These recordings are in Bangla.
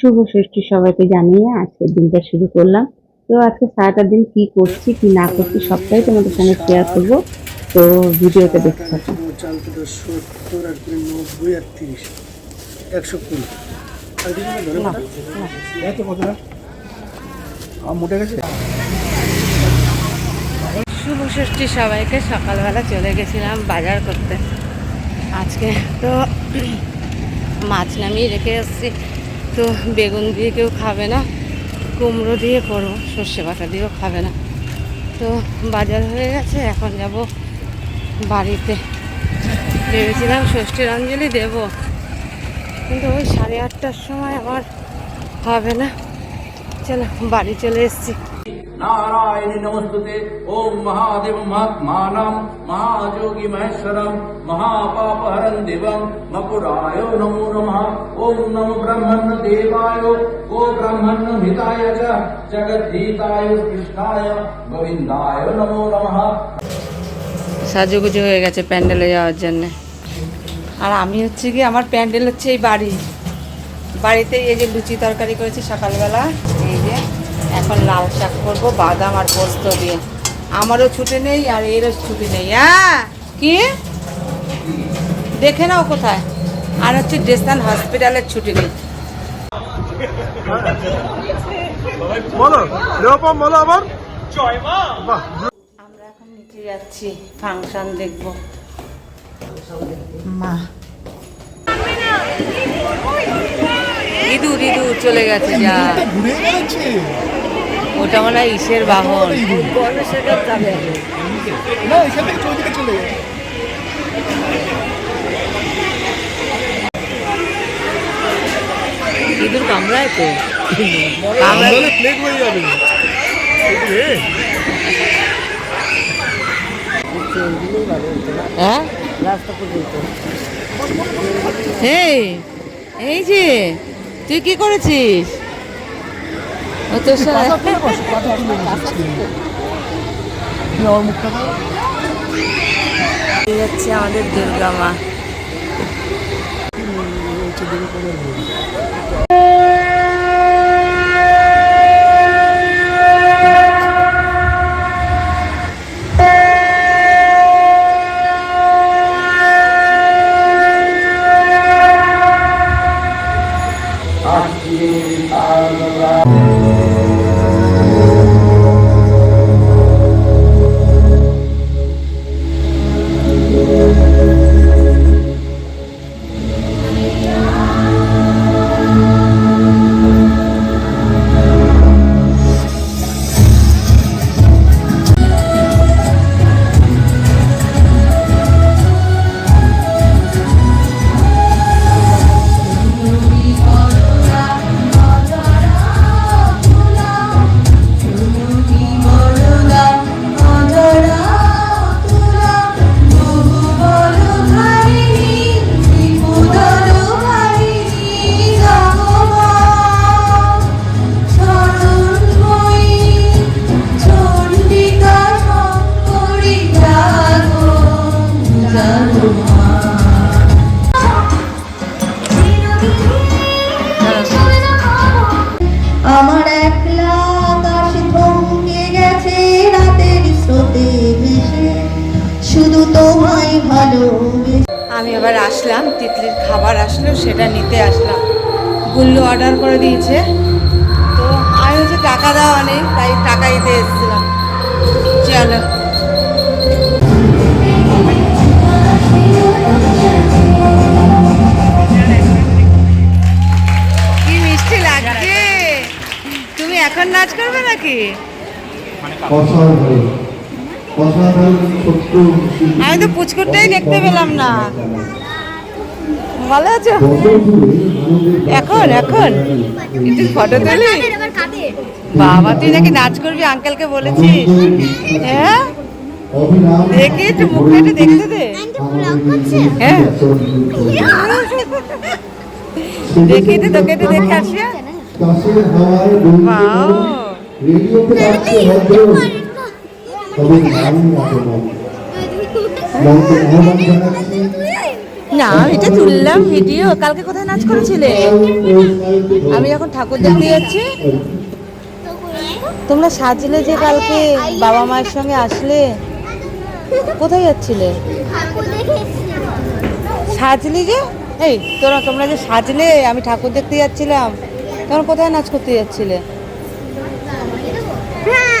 শুভ ষষ্ঠী সবাইকে জানিয়ে আজকের দিনটা শুরু করলাম। তো আজকে সারাটা দিন কি করছি, কি না করছি সবটাই তোমাদের সঙ্গে শেয়ার করব। তো ভিডিওটা দেখতে থাকো। আর শুভ ষষ্ঠী সবাইকে, সকালবেলা চলে গেছিলাম বাজার করতে। আজকে তো মাছ নামিয়ে রেখে এসেছি। তো বেগুন দিয়ে কেউ খাবে না, কুমড়ো দিয়ে করব সর্ষে বাটা দিয়েও খাবে না। তো বাজার হয়ে গেছে, এখন যাব বাড়িতে। ভেবেছিলাম ষষ্ঠীর অঞ্জলি দেব, কিন্তু ওই সাড়ে আটটার সময় আমার হবে না। চলো, বাড়ি চলে এসেছি। नारायणि नमस्तुते ॐ महादेव महात्मानं महायोगी महेश्वरं महापापहरं देवं मकुराय नमो नमः ॐ नमो ब्रह्मण्य देवाय गो ब्रह्मण्य हिताय च जगद्धिताय कृष्णाय गोविन्दाय नमो नमः সাজুগুজু হয়ে গেছে প্যান্ডেলে যাওয়ার জন্য আর আমি হচ্ছে কি আমার প্যান্ডেল হচ্ছে এই বাড়ি বাড়িতে এই যে লুচি তরকারি করেছি সকালবেলা এই যে এখন লাল শাক করব বাদাম আর পোস্ত দিয়ে। আমারও ছুটি নেই আর এরও ছুটি নেই। হ্যাঁ কি? দেখে নাও কোথায়। আর হচ্ছে ডেস্তান হসপিটালের ছুটি নেই। আমরা এখন নিচে যাচ্ছি ফাংশন দেখব। মা। ইঁদুর ইঁদুর চলে গেছে যা। ঘুরে ওটা মনে হয় ইসের বাহন। না এখান থেকে চৌদিকে চলে গেছে। ইঁদুর কামড়ায় তো। হয়ে যাবে। হ্যাঁ? এই যে তুই কি করেছিস ও তোর সাথে হচ্ছে আমাদের দুর্গা মা আসলো সেটা নিতে আসলাম। গুল্লু অর্ডার করে দিয়েছে। তো আমি হচ্ছে টাকা দেওয়া নেই। তাই টাকা দিতে এসেছিলাম। চলো কি মিষ্টি লাগছে। তুমি এখন নাচ করবে নাকি? ছোট্ট আমি তো পুচকুরটাই দেখতে পেলাম না। ভালো আছো? এখন এখন। একটু ফটো তুলি? বাবা, তুই নাকি নাচ করবি? আঙ্কেলকে বলেছিস? হ্যাঁ? দেখি একটু মুখটা দেখতে দে। হ্যাঁ? দেখি তো তোকে একটু দেখে আসি তবে নারী না, এটা তুললাম ভিডিও। কালকে কোথায় নাচ করেছিলে? আমি এখন ঠাকুর দেখতে যাচ্ছি। তোমরা সাজলে যে কালকে বাবা মায়ের সঙ্গে আসলে? কোথায় যাচ্ছিলে? সাজলি যে? এই, তোরা, তোমরা যে সাজলে, আমি ঠাকুর দেখতে যাচ্ছিলাম। তখন কোথায় নাচ করতে যাচ্ছিলে? হ্যাঁ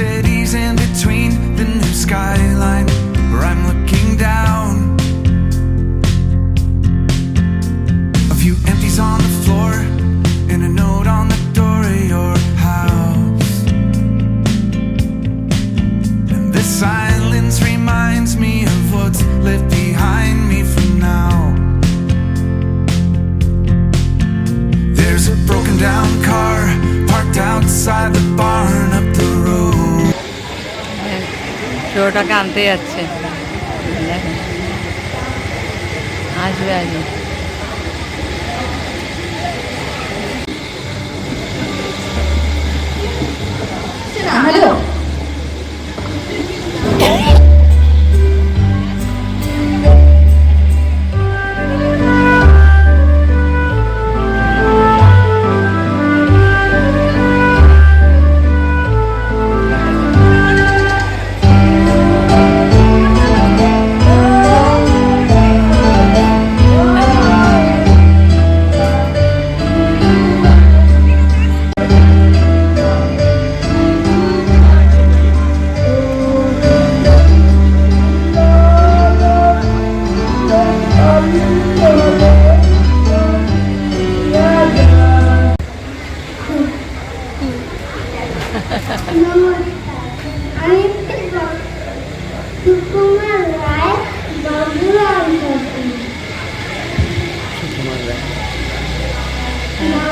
Cities in between the new skyline where I'm looking down. A few empties on the floor and a note on the door of your house. And this silence reminds me of what's left behind me for now. There's a broken down car parked outside the barn up the. ছোটটাকে আনতে যাচ্ছে। আসবে আসবে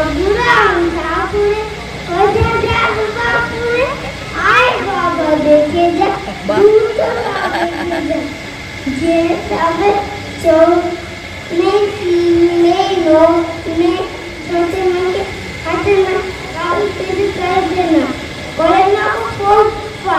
বাবুরা ঠাকুরে কোথা যাব বাপুরে আয় বাবা দেখে যা দুটো যে তবে চোখ নেই নেই লোক নেই ছোটে মাকে হাতে না কাল তেরে কাঁদে না করে না পোপা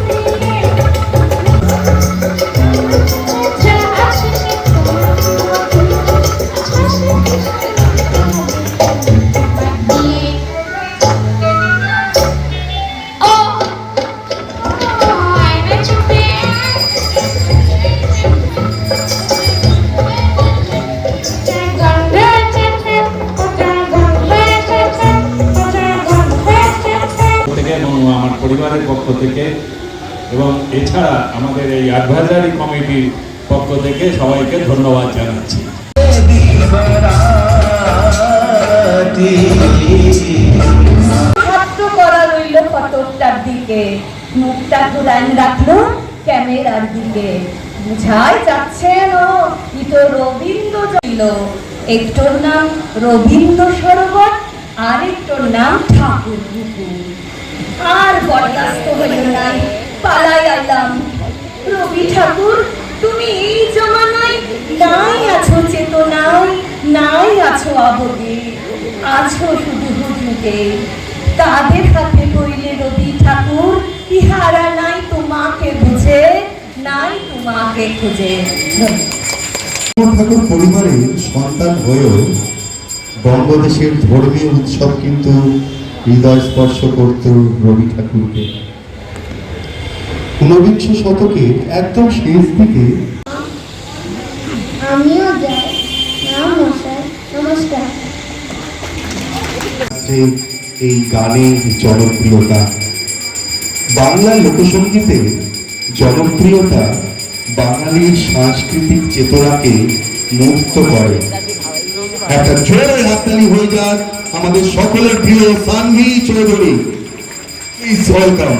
আমাদের এই অ্যাডভাইজারি কমিটির পক্ষ থেকে সবাইকে ধন্যবাদ জানাচ্ছি। বুঝাই যাচ্ছে না রবীন্দ্র নাম রবীন্দ্র নাম ঠাকুর আর পালাই আইলাম রবি ঠাকুর তুমি এই জমানায় নাই আছো চেতনায়, নাই আছো আছো শুধু হুজুকে তাদের হাতে রবি ঠাকুর, ইহারা নাই তোমাকে বুঝে, নাই তোমাকে খুঁজে। ঠাকুর পরিবারের সন্তান হয়েও বঙ্গদেশের ধর্মীয় উৎসব কিন্তু হৃদয় স্পর্শ করত রবি ঠাকুরকে। ঊনবিংশ শতকে একদম শেষ দিকে আমিও যাই। নমস্কার। এই গানের জনপ্রিয়তা। বাংলা লোকসঙ্গীতের জনপ্রিয়তা বাঙালির সাংস্কৃতিক চেতনাকে মুক্ত করে। একটা জোরে হাততালি হয়ে যাক আমাদের সকলের প্রিয় সানভি চৌধুরী। প্লিজ ওয়েলকাম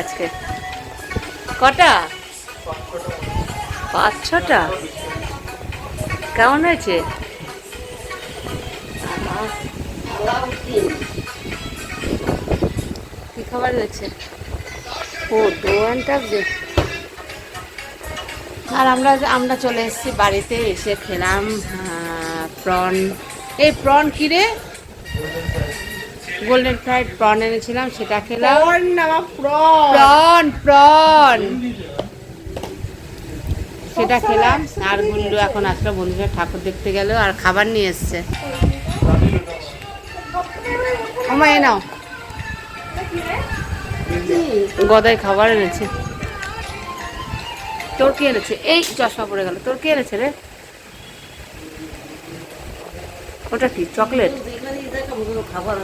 আজকে? কটা? পাঁচ, ছটা? কেমন হয়েছে? কি খাবার হয়েছে? ও দোয়ানটা যে আর আমরা আমরা চলে এসেছি বাড়িতে, এসে খেলাম প্রন এই প্রন কিরে গোল্ডেন ফ্রাইড প্রন এনেছিলাম সেটা খেলাম। প্রন প্রন সেটা খেলাম। আর গুন্ডু এখন আসলো বন্ধুরা ঠাকুর দেখতে গেল আর খাবার নিয়ে এসছে। আমায় নাও। গদাই খাবার এনেছে। তোর কি এনেছে? এই চশমা পড়ে গেল। তোর কি এনেছে রে? ওটা কি? চকলেট? খাবার